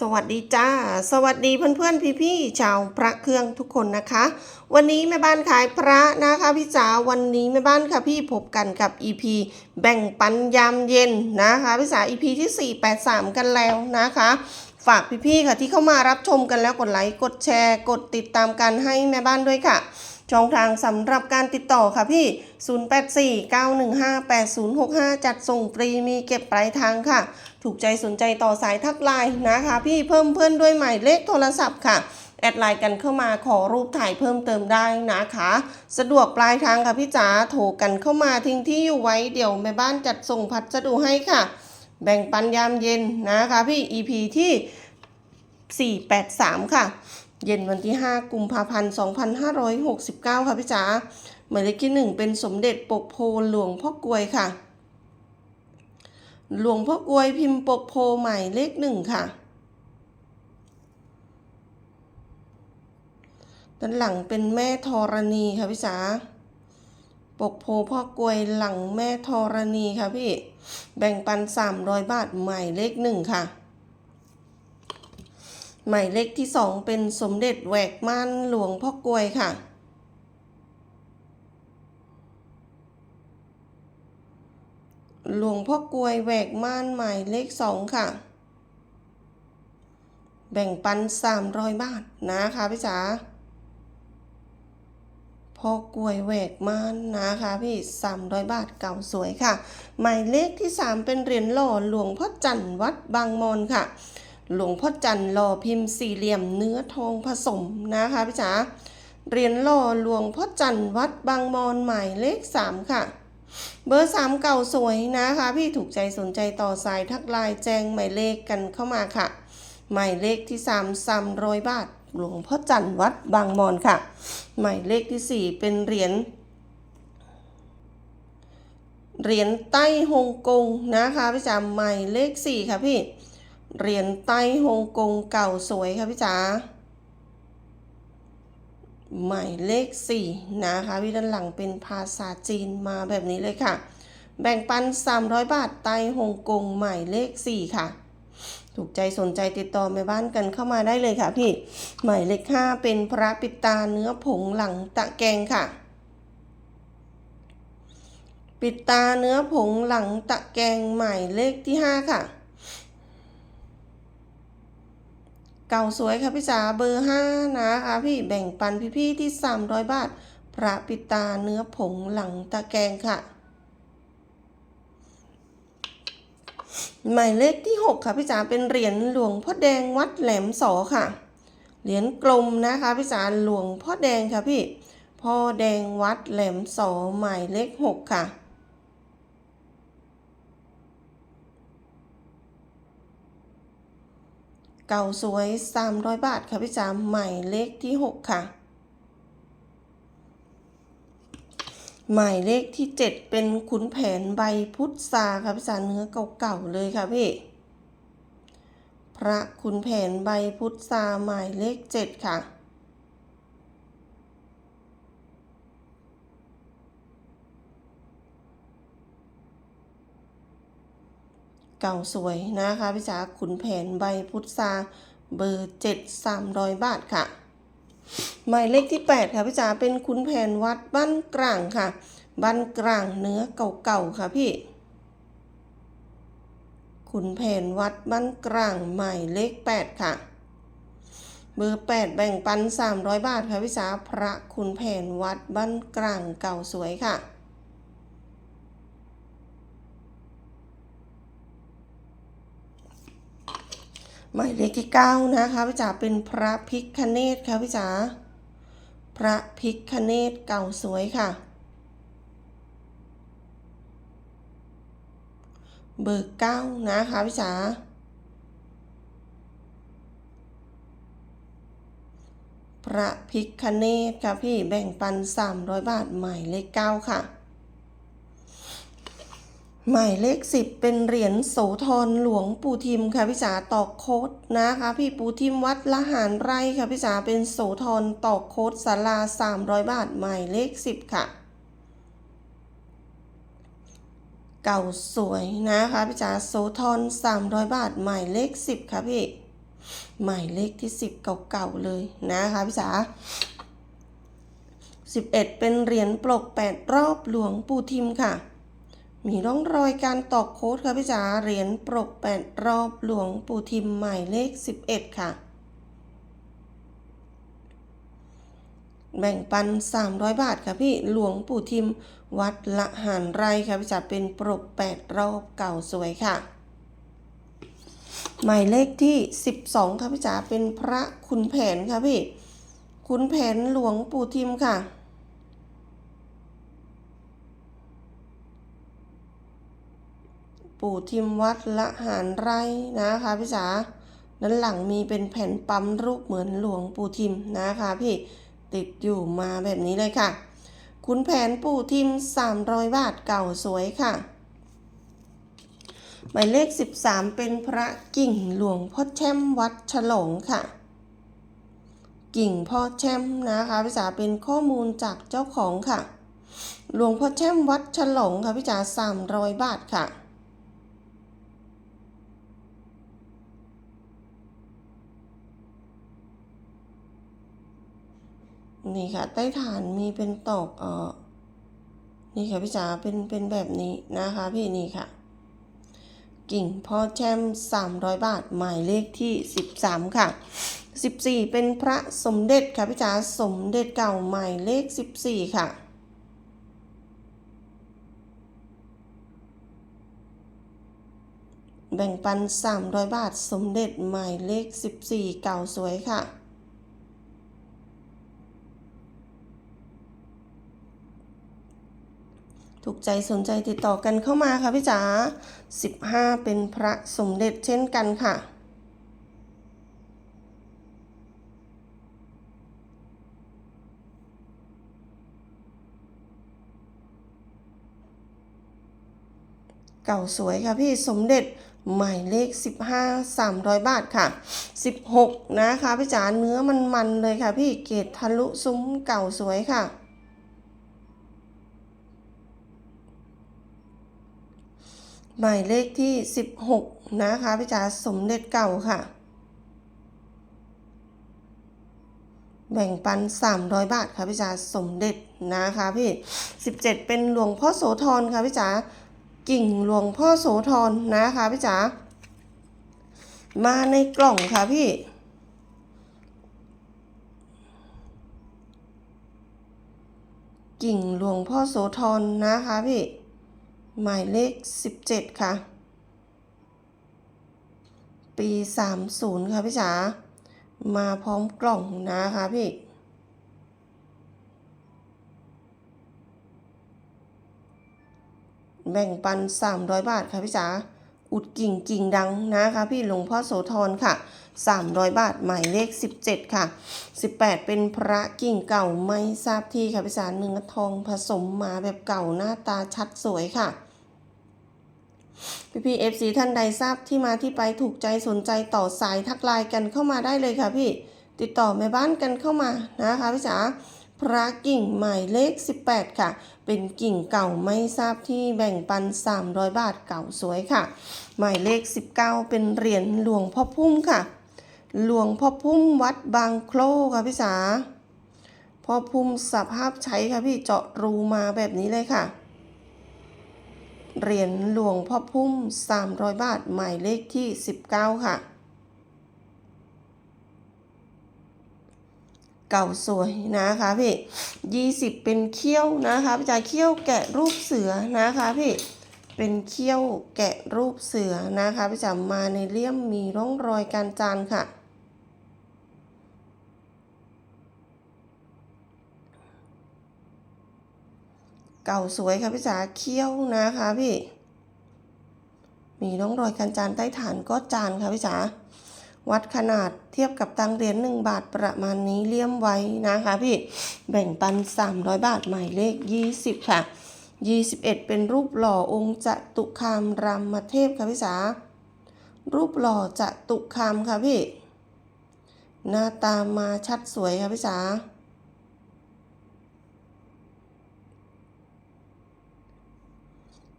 สวัสดีจ้า สวัสดีเพื่อนๆ พี่ๆชาวพระเครื่องทุกคนนะคะ วันนี้แม่บ้านขายพระนะคะพี่จ๋าวันนี้แม่บ้านค่ะพี่พบกันกับ EP แบ่งปันยามเย็นนะคะพี่จ๋า EP ที่ 483 กันแล้วนะคะ ฝากพี่ๆค่ะที่เข้ามารับชมกันแล้วกดไลค์กดแชร์ กดติดตามกันให้แม่บ้านด้วยค่ะ ช่องทางสำหรับการติดต่อค่ะพี่ 0849158065 จัดส่งฟรีมีเก็บปลายทางค่ะ ถูกใจสนใจต่อสายทักไลน์นะคะพี่เพิ่มเพื่อนด้วยหมายเลขโทรศัพท์ค่ะ แอดไลน์กันเข้ามาขอรูปถ่ายเพิ่มเติมได้นะคะ สะดวกปลายทางค่ะพี่จ๋าโทรกันเข้ามาทิ้งที่อยู่ไว้เดี๋ยวแม่บ้านจัดส่งพัสดุให้ค่ะ แบ่งปันยามเย็นนะคะพี่ EP ที่ 483 ค่ะ เย็นวันที่ 5 กุมภาพันธ์ 2569 ค่ะพี่จ๋าหมายเลขที่ 1 เป็นสมเด็จปกโพหลวงพ่อกลวยค่ะ หลวงพ่อกลวยพิมพ์ปกโพหมายเลขหนึ่งค่ะ ด้านหลังเป็นแม่ธรณีค่ะพี่จ๋าปกโพพ่อกลวยหลังแม่ธรณีค่ะพี่ แบ่งปัน 300 บาทหมายเลขหนึ่งค่ะ หมายเลขที่สองเป็นสมเด็จแหวกม่านหลวงพ่อกลวยค่ะ หลวงพ่อกลวยแหวกม่านหมายเลขสองค่ะ แบ่งปัน 300 บาทนะคะพี่จ๋าพ่อกลวยแหวกม่านนะคะพี่ 300 บาทเก่าสวยค่ะ หมายเลขที่ 3 เป็นเหรียญหล่อหลวงพ่อจันทร์วัดบางมอนค่ะ หลวงพ่อจันทร์หล่อพิมพ์สี่เหลี่ยมเนื้อทองผสมนะคะพี่จ๋าเหรียญหล่อหลวงพ่อจันทร์วัดบางมอนหมายเลข3ค่ะ เบอร์3เก่าสวยนะคะ พี่ถูกใจสนใจต่อสายทักไลน์แจ้งหมายเลขกันเข้ามาค่ะ หมายเลขที่3 300บาท หลวงพ่อจันทร์วัดบางมอนค่ะ หมายเลขที่4เป็นเหรียญเหรียญใต้ฮ่องกงนะคะพี่จ๋าหมายเลข4ค่ะพี่ เหรียญใต้ฮ่องกงเก่าสวยค่ะพี่จ๋าหมายเลข 4 นะคะพี่ด้านหลังเป็นภาษาจีนมาแบบนี้เลยค่ะ แบ่งปัน 300 บาทใต้ฮ่องกงหมายเลข 4 ค่ะ ถูกใจสนใจติดต่อแม่บ้านกันเข้ามาได้เลยค่ะพี่ หมายเลข 5 เป็นพระปิดตาเนื้อผงหลังตะแกงค่ะ ปิดตาเนื้อผงหลังตะแกงหมายเลขที่ 5 ค่ะ เก่าสวยค่ะพี่จ๋าเบอร์ห้านะคะพี่แบ่งปันพี่ๆที่ 300 บาท พระปิตาเนื้อผงหลังตะแกงค่ะ หมายเลขที่ 6 ค่ะพี่จ๋าเป็นเหรียญหลวงพ่อแดงวัดแหลมสอค่ะ เหรียญกลมนะคะพี่จ๋าหลวงพ่อแดงค่ะพี่พ่อแดงวัดแหลมสอหมายเลข 6 ค่ะ เก่าสวย 300 บาทค่ะพี่จ๋าหมายเลขที่ 6 ค่ะ หมายเลขที่ 7 เป็นขุนแผนใบพุทธาค่ะพี่จ๋าเนื้อเก่าๆเลยค่ะพี่ พระขุนแผนใบพุทธาหมายเลข 7 ค่ะ เก่าสวยนะคะพี่จ๋าขุนแผนใบพุทธาเบอร์เจ็ดสามร้อยบาทค่ะ หมายเลขที่แปดค่ะพี่จ๋าเป็นขุนแผนวัดบ้านกลางค่ะ บ้านกลางเนื้อเก่าๆค่ะพี่ขุนแผนวัดบ้านกลางหมายเลขแปดค่ะเบอร์แปดแบ่งปันสามร้อยบาทค่ะพี่จ๋าพระขุนแผนวัดบ้านกลางเก่าสวยค่ะ หมายเลขที่เก้านะคะพี่จ๋าเป็นพระพิคเนตค่ะพี่จ๋าพระพิคเนตเก่าสวยค่ะ เบอร์เก้านะคะพี่จ๋าพระพิคเนตค่ะพี่แบ่งปัน 300 บาทหมายเลขเก้าค่ะ หมายเลขสิบเป็นเหรียญโสธรหลวงปู่ทิมค่ะพี่จ๋าตอกโคดนะคะ พี่ปู่ทิมวัดละหารไร่ค่ะพี่จ๋าเป็นโสธรตอกโคดศาลา300บาทหมายเลขสิบค่ะ เก่าสวยนะคะพี่จ๋าโสธร300บาทหมายเลขสิบค่ะพี่หมายเลขที่สิบเก่าๆเลยนะคะพี่จ๋าสิบเอ็ดเป็นเหรียญปลกแปดรอบหลวงปู่ทิมค่ะ มีร่องรอยการตอกโค้ดค่ะพี่จ๋าเหรียญปลกแปดรอบหลวงปู่ทิมหมายเลขสิบเอ็ดค่ะ แบ่งปัน 300 บาทค่ะพี่หลวงปู่ทิมวัดละหารไรค่ะพี่จ๋าเป็นปรก8รอบเก่าสวยค่ะ หมายเลขที่ 12 ค่ะพี่จ๋าเป็นพระขุนแผนค่ะพี่ขุนแผนหลวงปู่ทิมค่ะ ปู่ทิมวัดละหารไรนะคะพี่จ๋าด้านหลังมีเป็นแผ่นปั๊มรูปเหมือนหลวงปู่ทิมนะคะพี่ติดอยู่มาแบบนี้เลยค่ะขุนแผนปู่ทิม 300 บาทเก่าสวยค่ะ หมายเลข 13 เป็นพระกิ่งหลวงพ่อแช่มวัดฉลองค่ะ กิ่งพ่อแช่มนะคะพี่จ๋าเป็นข้อมูลจากเจ้าของค่ะ หลวงพ่อแช่มวัดฉลองค่ะพี่จ๋า300 บาทค่ะ นี่ค่ะ ใต้ฐานมีเป็นตอกเอ่อนี่ค่ะพี่จ๋าเป็นเป็นแบบนี้นะคะพี่นี่ค่ะ กิ่งพ่อแช่ม300บาท หมายเลขที่13ค่ะ14เป็นพระสมเด็จค่ะพี่จ๋าสมเด็จเก่าหมายเลข14ค่ะแบ่งปัน 300 บาท สมเด็จหมายเลข 14 เก่าสวยค่ะ ถูกใจสนใจติดต่อกันเข้ามาค่ะพี่จ๋า15 เป็นพระสมเด็จเช่นกันค่ะ เก่าสวยค่ะพี่สมเด็จหมายเลข 15 300 บาทค่ะ 16 นะคะพี่จ๋าเนื้อมันมันๆเลยค่ะพี่เกตทะลุซุ้มเก่าสวยค่ะ หมายเลขที่ 16 นะคะพี่จ๋าสมเด็จเก่าค่ะ แบ่งปัน 300 บาทค่ะพี่จ๋าสมเด็จนะคะพี่ 17 เป็นหลวงพ่อโสธรค่ะพี่จ๋ากิ่งหลวงพ่อโสธรนะคะพี่จ๋ามาในกล่องค่ะพี่กิ่งหลวงพ่อโสธรนะคะพี่ หมายเลข 17 ค่ะ ปี 30 ค่ะพี่จ๋ามาพร้อมกล่องนะคะพี่ แบ่งปัน 300 บาทค่ะพี่จ๋า อุดกิ่งกิ่งดังนะคะพี่หลวงพ่อโสธรค่ะ 300 บาทหมายเลข 17 ค่ะ 18 เป็นพระกิ่งเก่าไม่ทราบที่ค่ะพี่จ๋าเนื้อทองผสมมาแบบเก่าหน้าตาชัดสวยค่ะพี่พีเอฟซีท่านใดทราบที่มาที่ไปถูกใจสนใจต่อสายทักไลน์กันเข้ามาได้เลยค่ะพี่ ติดต่อแม่บ้านกันเข้ามานะคะพี่จ๋า พระกิ่งหมายเลข 18 ค่ะ เป็นกิ่งเก่าไม่ทราบที่แบ่งปัน 300 บาทเก่าสวยค่ะ หมายเลข 19 เป็นเหรียญหลวงพ่อพุ่มค่ะ หลวงพ่อพุ่มวัดบางโคลค่ะพี่จ๋าพ่อพุ่มสภาพใช้ค่ะพี่เจาะรูมาแบบนี้เลยค่ะเหรียญหลวงพ่อพุ่ม 300 บาท หมายเลขที่ 19 ค่ะ เก่าสวยนะคะพี่20เป็นเขี้ยวนะคะพี่จ๋าเขี้ยวแกะรูปเสือนะคะพี่เป็นเขี้ยวแกะรูปเสือนะคะพี่จ๋ามาในเลี่ยมมีร่องรอยการจานค่ะเก่าสวยค่ะพี่จ๋าเขี้ยวนะคะพี่ มีร่องรอยการจานใต้ฐานก็จานค่ะพี่จ๋า วัดขนาดเทียบกับตังเหรียญ1บาทประมาณนี้เลี่ยมไว้นะคะพี่ แบ่งปัน 300 บาทหมายเลข 20 ค่ะ 21 เป็นรูปหล่อองค์จตุคามรามเทพค่ะพี่จ๋ารูปหล่อจตุคามค่ะพี่ หน้าตามาชัดสวยค่ะพี่จ๋า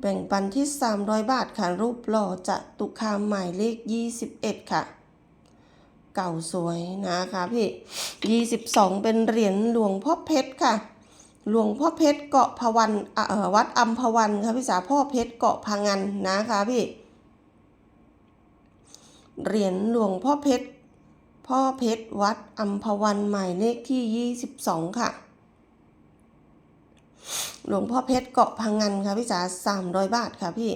แบ่งปันที่ 300 บาทค่ะ รูปหล่อจะตุคามหมายเลข 21 ค่ะ เก่าสวยนะคะพี่ 22 เป็นเหรียญหลวงพ่อเพชรค่ะ หลวงพ่อเพชรเกาะพะวันวัดอัมพวันค่ะพี่จ๋าพ่อเพชรเกาะพังันนะคะพี่ เหรียญหลวงพ่อเพชรพ่อเพชรวัดอัมพวันหมายเลขที่ 22 ค่ะ หลวงพ่อเพชรเกาะพังงันค่ะพี่จ๋า300 บาทค่ะพี่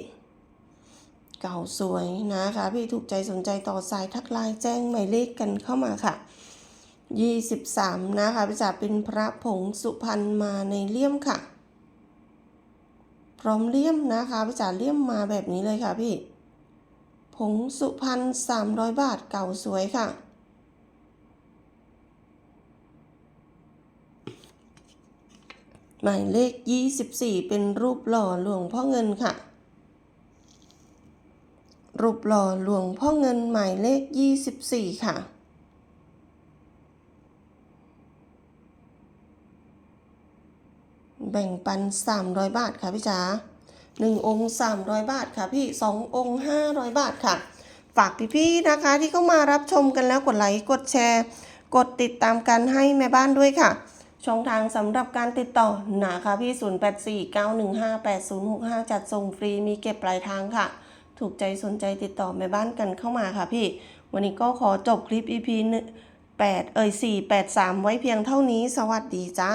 เก่าสวยนะคะ พี่ถูกใจสนใจต่อสายทักไลน์แจ้งหมายเลขกันเข้ามาค่ะ 23 นะคะพี่จ๋าเป็นพระผงสุพรรณมาในเลี่ยมค่ะ พร้อมเลี่ยมนะคะพี่จ๋าเลี่ยมมาแบบนี้เลยค่ะพี่ ผงสุพรรณ300 บาทเก่าสวยค่ะหมายเลข 24 เป็นรูปหล่อหลวงพ่อเงินค่ะ รูปหล่อหลวงพ่อเงินหมายเลข 24 ค่ะ แบ่งปัน 300 บาทค่ะพี่จ๋า1 องค์ 300 บาทค่ะพี่ 2 องค์ 500 บาทค่ะ ฝากพี่ๆนะคะที่เข้ามารับชมกันแล้วกดไลค์กดแชร์ กดติดตามกันให้แม่บ้านด้วยค่ะ ช่องทางสำหรับการติดต่อนะคะพี่ 0849158065 จัดส่งฟรีมีเก็บปลายทางค่ะ ถูกใจสนใจติดต่อแม่บ้านกันเข้ามาค่ะพี่ วันนี้ก็ขอจบคลิป EP 8เอ่ย483 ไว้เพียงเท่านี้ สวัสดีจ้า